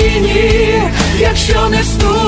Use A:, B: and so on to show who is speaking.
A: країні, якщо не вступ.